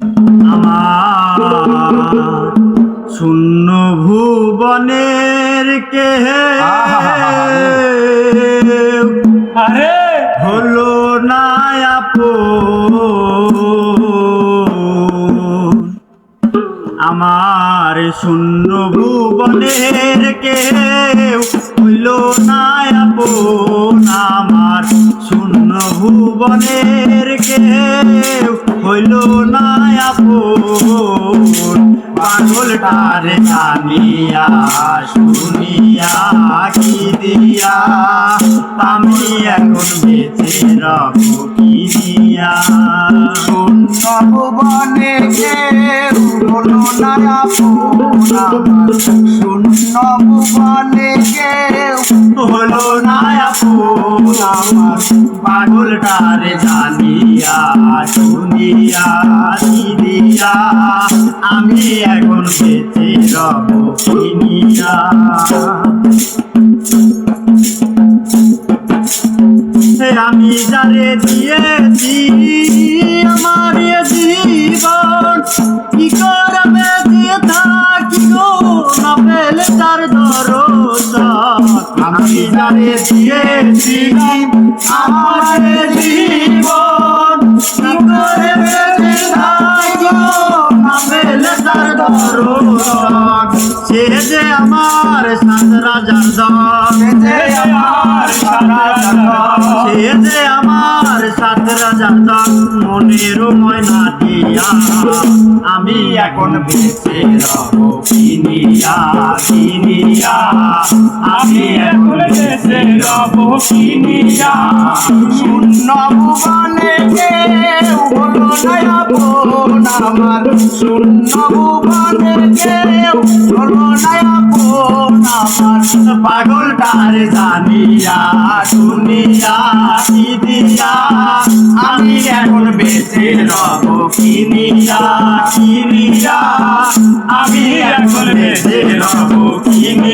আমার শূন্য ভুবনের কে আরে হলো না। আমার শূন্য ভুবনের কে হইল না আমার শূন্য ভুবনের কেউ হইল পাগলটারে জানিয়া শুনিয়া কি দিয়া? আমি এখন বেঁচে রব কি দিয়া? নববনে কেউ হলো না আপন শূন্য ভুবনে কেউ হলো না আপন আমার পাগলটারে জানিয়া শুনিয়া কি দিয়া আমি এখন বেঁচে রব কিনিয়া আমি যারে দিয়েছি আমার জীবন, কি করবে যারে দিয়েছি আমার জীবন। কি করবে দিয়ে থাকি না পেলে তার দরদ সে যে আমার সাত রাজার দল আমার সারা জগৎ সে যে আমার সাত রাজার মনের ময়না দিয়া আমি এখন বেঁচে রব। কিনিয়া কিনিয়া আমি এখন কিনিয়া আমার পাগলটার জানিয়া শুনিয়া কি দিয়া আমি এখন বেঁচে রব কিনিয়া কিনিয়া। আমি এখন বেঁচে রব কিনিয়া।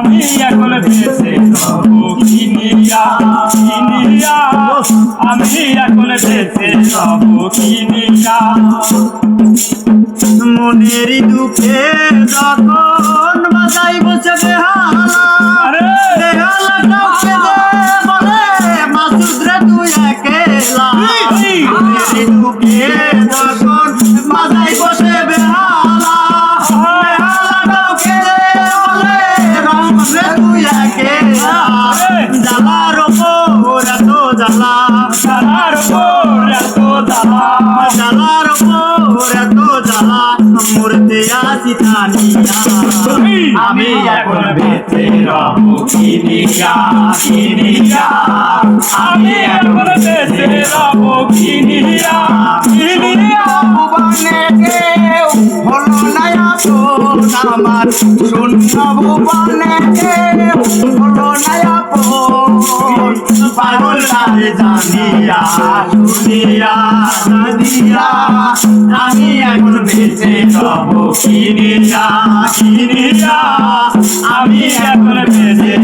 আমি এখন বেঁচে রব কিনিয়া কিনিয়া আমি এখন বেঁচে রব কিনিয়া মনের দুঃখে যখন বাজাই বসে বেহালা। বেহালা বলে তুই একেলা। জ্বালার ওপর এত জ্বালা মরতে আসি তানিয়া আমি এখন বেঁচে রব কিনিয়া কিনিয়া আমি এখন বেঁচে রব কিনিয়া কিনিয়া ভুবনে কেউ হলো না আপন আমার শূন্য ভুবনে কেউ হলো না আপন লাগে জানিয়া শুনিয়া জানিয়া আমি এখন বেঁচে রব কিনিয়া কিনিয়া আমি এখন বেঁচে